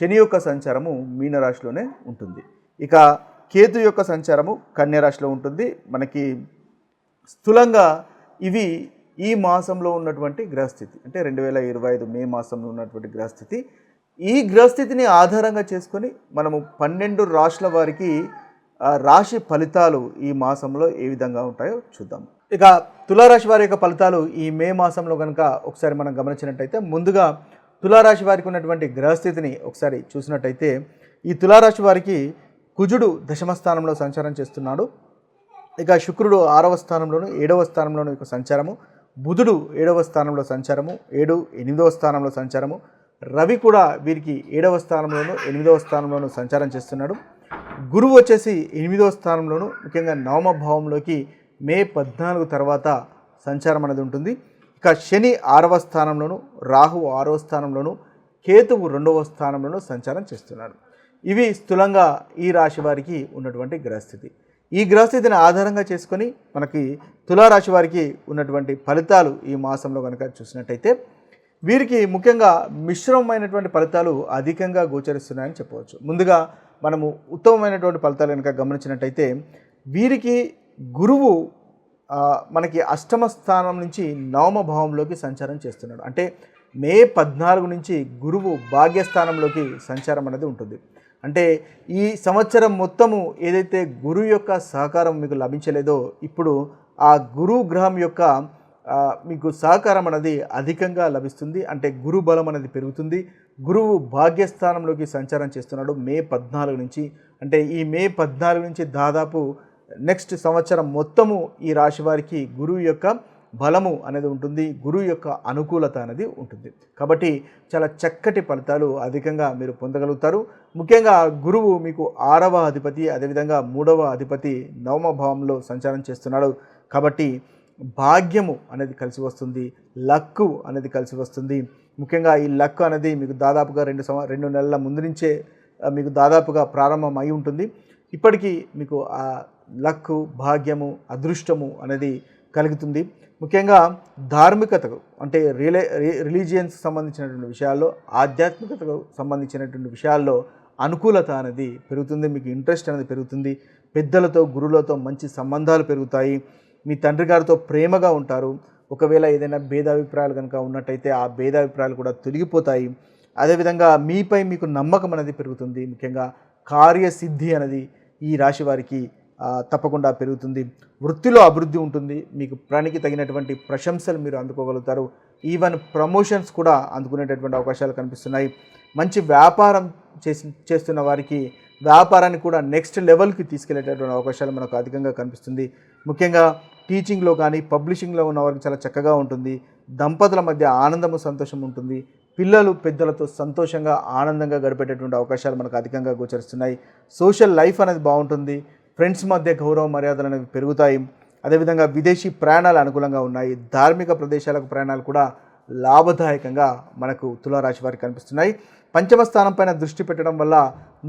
శని యొక్క సంచారము మీనరాశిలోనే ఉంటుంది. ఇక కేతు యొక్క సంచారము కన్యరాశిలో ఉంటుంది. మనకి స్థూలంగా ఇవి ఈ మాసంలో ఉన్నటువంటి గ్రహస్థితి. అంటే రెండు వేల ఇరవై ఐదు మే మాసంలో ఉన్నటువంటి గ్రహస్థితి. ఈ గ్రహస్థితిని ఆధారంగా చేసుకొని మనము పన్నెండు రాశుల వారికి రాశి ఫలితాలు ఈ మాసంలో ఏ విధంగా ఉంటాయో చూద్దాం. ఇక తులారాశి వారి యొక్క ఫలితాలు ఈ మే మాసంలో కనుక ఒకసారి మనం గమనించినట్టయితే ముందుగా తులారాశి వారికి ఉన్నటువంటి గ్రహస్థితిని ఒకసారి చూసినట్టయితే ఈ తులారాశి వారికి కుజుడు దశమ స్థానంలో సంచారం చేస్తున్నాడు. ఇక శుక్రుడు ఆరవ స్థానంలోను ఏడవ స్థానంలోను యొక్క సంచారము. బుధుడు ఏడవ స్థానంలో సంచారము ఏడు ఎనిమిదవ స్థానంలో సంచారము. రవి కూడా వీరికి ఏడవ స్థానంలోను ఎనిమిదవ స్థానంలోను సంచారం చేస్తున్నాడు. గురువు వచ్చేసి ఎనిమిదవ స్థానంలోను ముఖ్యంగా నవమ భావంలోకి మే పద్నాలుగు తర్వాత సంచారం అనేది ఉంటుంది. ఇక శని ఆరవ స్థానంలోను రాహు ఆరవ స్థానంలోను కేతువు రెండవ స్థానంలోను సంచారం చేస్తున్నాడు. ఇవి స్థూలంగా ఈ రాశి వారికి ఉన్నటువంటి గ్రహస్థితి. ఈ గ్రహస్థితిని ఆధారంగా చేసుకొని మనకి తులారాశి వారికి ఉన్నటువంటి ఫలితాలు ఈ మాసంలో కనుక చూసినట్టయితే వీరికి ముఖ్యంగా మిశ్రమమైనటువంటి ఫలితాలు అధికంగా గోచరిస్తున్నాయని చెప్పవచ్చు. ముందుగా మనము ఉత్తమమైనటువంటి ఫలితాలు కనుక గమనించినట్టయితే వీరికి గురువు మనకి అష్టమ స్థానం నుంచి నవమ భావంలోకి సంచారం చేస్తున్నాడు. అంటే మే పద్నాలుగు నుంచి గురువు భాగ్యస్థానంలోకి సంచారం అనేది ఉంటుంది. అంటే ఈ సంవత్సరం మొత్తము ఏదైతే గురువు యొక్క సహకారం మీకు లభించలేదో ఇప్పుడు ఆ గురు గ్రహం యొక్క మీకు సహకారం అనేది అధికంగా లభిస్తుంది. అంటే గురు బలం అనేది పెరుగుతుంది. గురువు భాగ్యస్థానంలోకి సంచారం చేస్తున్నాడు మే పద్నాలుగు నుంచి. అంటే ఈ మే పద్నాలుగు నుంచి దాదాపు నెక్స్ట్ సంవత్సరం మొత్తము ఈ రాశి వారికి గురువు యొక్క బలము అనేది ఉంటుంది గురువు యొక్క అనుకూలత అనేది ఉంటుంది. కాబట్టి చాలా చక్కటి ఫలితాలు అధికంగా మీరు పొందగలుగుతారు. ముఖ్యంగా గురువు మీకు ఆరవ అధిపతి అదేవిధంగా మూడవ అధిపతి నవమ భావంలో సంచారం చేస్తున్నాడు. కాబట్టి భాగ్యము అనేది కలిసి వస్తుంది లక్కు అనేది కలిసి వస్తుంది. ముఖ్యంగా ఈ లక్ అనేది మీకు దాదాపుగా రెండు సంవ రెండు నెలల ముందు నుంచే మీకు దాదాపుగా ప్రారంభం అయి ఉంటుంది. ఇప్పటికీ మీకు ఆ లక్కు భాగ్యము అదృష్టము అనేది కలుగుతుంది. ముఖ్యంగా ధార్మికతకు అంటే రిలే రిలీజియన్స్ సంబంధించినటువంటి విషయాల్లో ఆధ్యాత్మికతకు సంబంధించినటువంటి విషయాల్లో అనుకూలత అనేది పెరుగుతుంది మీకు ఇంట్రెస్ట్ అనేది పెరుగుతుంది. పెద్దలతో గురువులతో మంచి సంబంధాలు పెరుగుతాయి. మీ తండ్రి గారితో ప్రేమగా ఉంటారు. ఒకవేళ ఏదైనా భేదాభిప్రాయాలు కనుక ఉన్నట్టయితే ఆ భేదాభిప్రాయాలు కూడా తొలగిపోతాయి. అదేవిధంగా మీపై మీకు నమ్మకం అనేది పెరుగుతుంది. ముఖ్యంగా కార్యసిద్ధి అనేది ఈ రాశి వారికి తప్పకుండా పెరుగుతుంది. వృత్తిలో అభివృద్ధి ఉంటుంది. మీకు పనికి తగినటువంటి ప్రశంసలు మీరు అందుకోగలుగుతారు. ఈవెన్ ప్రమోషన్స్ కూడా అందుకునేటటువంటి అవకాశాలు కనిపిస్తున్నాయి. మంచి వ్యాపారం చేసి చేస్తున్న వారికి వ్యాపారాన్ని కూడా నెక్స్ట్ లెవెల్కి తీసుకెళ్ళేటటువంటి అవకాశాలు మనకు అధికంగా కనిపిస్తుంది. ముఖ్యంగా టీచింగ్లో కానీ పబ్లిషింగ్లో ఉన్న వారికి చాలా చక్కగా ఉంటుంది. దంపతుల మధ్య ఆనందము సంతోషం ఉంటుంది. పిల్లలు పెద్దలతో సంతోషంగా ఆనందంగా గడిపేటటువంటి అవకాశాలు మనకు అధికంగా గోచరిస్తున్నాయి. సోషల్ లైఫ్ అనేది బాగుంటుంది. ఫ్రెండ్స్ మధ్య గౌరవ మర్యాదలు అనేవి పెరుగుతాయి. అదేవిధంగా విదేశీ ప్రయాణాలు అనుకూలంగా ఉన్నాయి. ధార్మిక ప్రదేశాలకు ప్రయాణాలు కూడా లాభదాయకంగా మనకు తులారాశి వారికి కనిపిస్తున్నాయి. పంచమ స్థానం పైన దృష్టి పెట్టడం వల్ల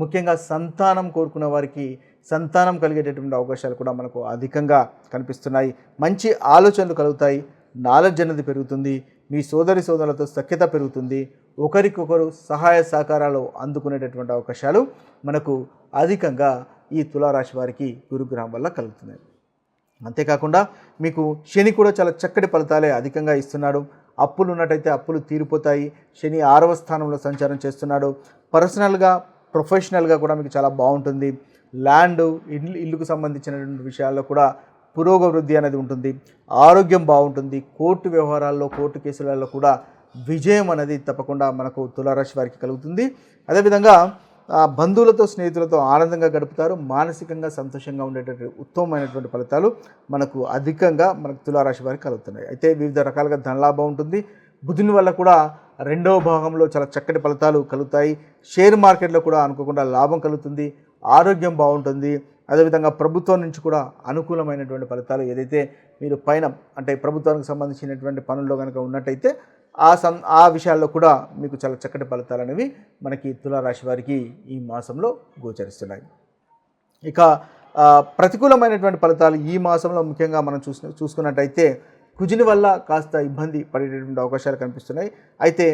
ముఖ్యంగా సంతానం కోరుకున్న వారికి సంతానం కలిగేటటువంటి అవకాశాలు కూడా మనకు అధికంగా కనిపిస్తున్నాయి. మంచి ఆలోచనలు కలుగుతాయి. నాలెడ్జ్ అనేది పెరుగుతుంది. మీ సోదరి సోదరులతో సఖ్యత పెరుగుతుంది. ఒకరికొకరు సహాయ సహకారాలు అందుకునేటటువంటి అవకాశాలు మనకు అధికంగా ఈ తులారాశి వారికి గురుగ్రహం వల్ల కలుగుతున్నాయి అంతేకాకుండా మీకు శని కూడా చాలా చక్కటి ఫలితాలే అధికంగా ఇస్తున్నాడు. అప్పులు ఉన్నట్టయితే అప్పులు తీరిపోతాయి. శని ఆరవ స్థానంలో సంచారం చేస్తున్నాడు. పర్సనల్గా ప్రొఫెషనల్గా కూడా మీకు చాలా బాగుంటుంది. ల్యాండ్ ఇల్లు ఇల్లుకు సంబంధించినటువంటి విషయాల్లో కూడా పురోగవృద్ధి అనేది ఉంటుంది. ఆరోగ్యం బాగుంటుంది. కోర్టు వ్యవహారాల్లో కోర్టు కేసులలో కూడా విజయం అనేది తప్పకుండా మనకు తులారాశి వారికి కలుగుతుంది. అదేవిధంగా బంధువులతో స్నేహితులతో ఆనందంగా గడుపుతారు. మానసికంగా సంతోషంగా ఉండేటటువంటి ఉత్తమమైనటువంటి ఫలితాలు మనకు అధికంగా మనకు తులారాశి వారికి కలుగుతున్నాయి. అయితే వివిధ రకాలుగా ధనలాభం ఉంటుంది. బుధుని వల్ల కూడా రెండవ భాగంలో చాలా చక్కటి ఫలితాలు కలుగుతాయి. షేర్ మార్కెట్లో కూడా అనుకోకుండా లాభం కలుగుతుంది. ఆరోగ్యం బాగుంటుంది. అదేవిధంగా ప్రభుత్వం నుంచి కూడా అనుకూలమైనటువంటి ఫలితాలు ఏదైతే మీరు పైన అంటే ప్రభుత్వానికి సంబంధించినటువంటి పనుల్లో కనుక ఉన్నట్టయితే ఆ సం ఆ విషయాల్లో కూడా మీకు చాలా చక్కటి ఫలితాలు అనేవి మనకి తులారాశి వారికి ఈ మాసంలో గోచరిస్తున్నాయి. ఇక ప్రతికూలమైనటువంటి ఫలితాలు ఈ మాసంలో ముఖ్యంగా మనం చూసిన చూసుకున్నట్టయితే కుజుని వల్ల కాస్త ఇబ్బంది పడేటటువంటి అవకాశాలు కనిపిస్తున్నాయి. అయితే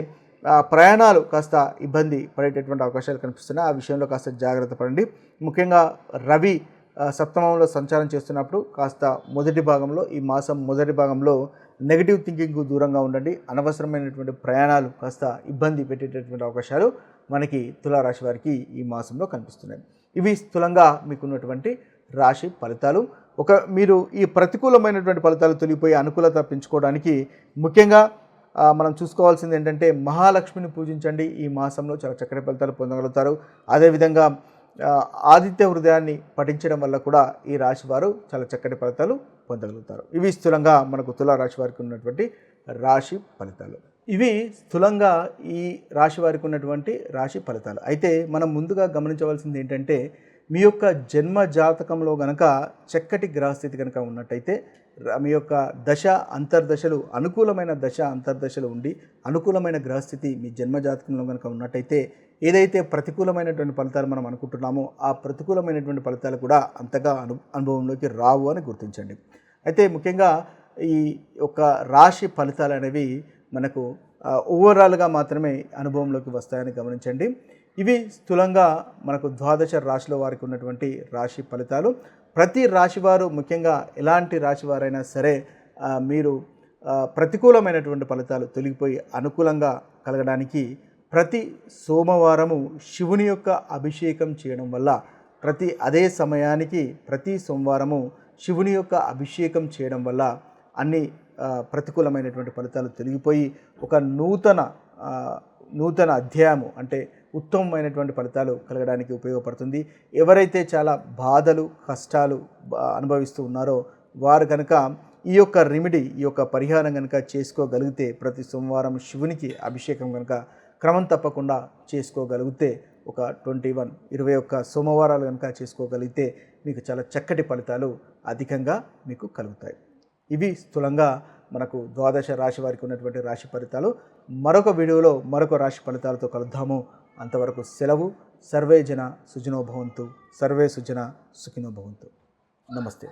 ప్రయాణాలు కాస్త ఇబ్బంది పడేటటువంటి అవకాశాలు కనిపిస్తున్నాయి. ఆ విషయంలో కాస్త జాగ్రత్త పడండి. ముఖ్యంగా రవి సప్తమంలో సంచారం చేస్తున్నప్పుడు కాస్త మొదటి భాగంలో ఈ మాసం మొదటి భాగంలో నెగిటివ్ థింకింగ్కు దూరంగా ఉండండి. అనవసరమైనటువంటి ప్రయాణాలు కాస్త ఇబ్బంది పెట్టేటటువంటి అవకాశాలు మనకి తులారాశి వారికి ఈ మాసంలో కనిపిస్తున్నాయి. ఇవి స్థూలంగా మీకున్నటువంటి రాశి ఫలితాలు. ఒక మీరు ఈ ప్రతికూలమైనటువంటి ఫలితాలు తొలిగిపోయి అనుకూలత పెంచుకోవడానికి ముఖ్యంగా మనం చూసుకోవాల్సింది ఏంటంటే మహాలక్ష్మిని పూజించండి. ఈ మాసంలో చాలా చక్కటి ఫలితాలు పొందగలుగుతారు. అదేవిధంగా ఆదిత్య హృదయాన్ని పఠించడం వల్ల కూడా ఈ రాశి వారు చాలా చక్కటి ఫలితాలు పొందగలుగుతారు. ఇవి స్థూలంగా మనకు తులారాశి వారికి ఉన్నటువంటి రాశి ఫలితాలు. ఇవి స్థూలంగా ఈ రాశి వారికి ఉన్నటువంటి రాశి ఫలితాలు. అయితే మనం ముందుగా గమనించవలసింది ఏంటంటే మీ యొక్క జన్మ జాతకంలో గనక చక్కటి గ్రహస్థితి కనుక ఉన్నట్టయితే మీ యొక్క దశ అంతర్దశలు అనుకూలమైన దశ అంతర్దశలు ఉండి అనుకూలమైన గ్రహస్థితి మీ జన్మ జాతకంలో కనుక ఉన్నట్టయితే ఏదైతే ప్రతికూలమైనటువంటి ఫలితాలు మనం అనుకుంటున్నామో ఆ ప్రతికూలమైనటువంటి ఫలితాలు కూడా అంతగా అను అనుభవంలోకి రావు అని గుర్తించండి. అయితే ముఖ్యంగా ఈ యొక్క రాశి ఫలితాలు అనేవి మనకు ఓవరాల్గా మాత్రమే అనుభవంలోకి వస్తాయని గమనించండి. ఇవి స్థూలంగా మనకు ద్వాదశ రాశిలో వారికి ఉన్నటువంటి రాశి ఫలితాలు. ప్రతి రాశి వారు ముఖ్యంగా ఎలాంటి రాశి వారైనా సరే మీరు ప్రతికూలమైనటువంటి ఫలితాలు తొలగిపోయి అనుకూలంగా కలగడానికి ప్రతి సోమవారము శివుని యొక్క అభిషేకం చేయడం వల్ల ప్రతి అదే సమయానికి ప్రతి సోమవారము శివుని యొక్క అభిషేకం చేయడం వల్ల అన్ని ప్రతికూలమైనటువంటి ఫలితాలు తొలగిపోయి ఒక నూతన నూతన అధ్యాయము అంటే ఉత్తమమైనటువంటి ఫలితాలు కలగడానికి ఉపయోగపడుతుంది. ఎవరైతే చాలా బాధలు కష్టాలు అనుభవిస్తూ ఉన్నారో వారు కనుక ఈ యొక్క రెమెడీ ఈ యొక్క పరిహారం కనుక చేసుకోగలిగితే ప్రతి సోమవారం శివునికి అభిషేకం కనుక క్రమం తప్పకుండా చేసుకోగలిగితే ఒక ట్వంటీ వన్ ఇరవై ఒక్క సోమవారాలు కనుక చేసుకోగలిగితే మీకు చాలా చక్కటి ఫలితాలు అధికంగా మీకు కలుగుతాయి. ఇవి స్థూలంగా మనకు ద్వాదశ రాశి వారికి ఉన్నటువంటి రాశి ఫలితాలు. మరొక వీడియోలో మరొక రాశి ఫలితాలతో కలుద్దాము. అంతవరకు సెలవు. సర్వే జన సుజనోభవంతు సర్వే సుజన సుఖినో భవంతు. నమస్తే.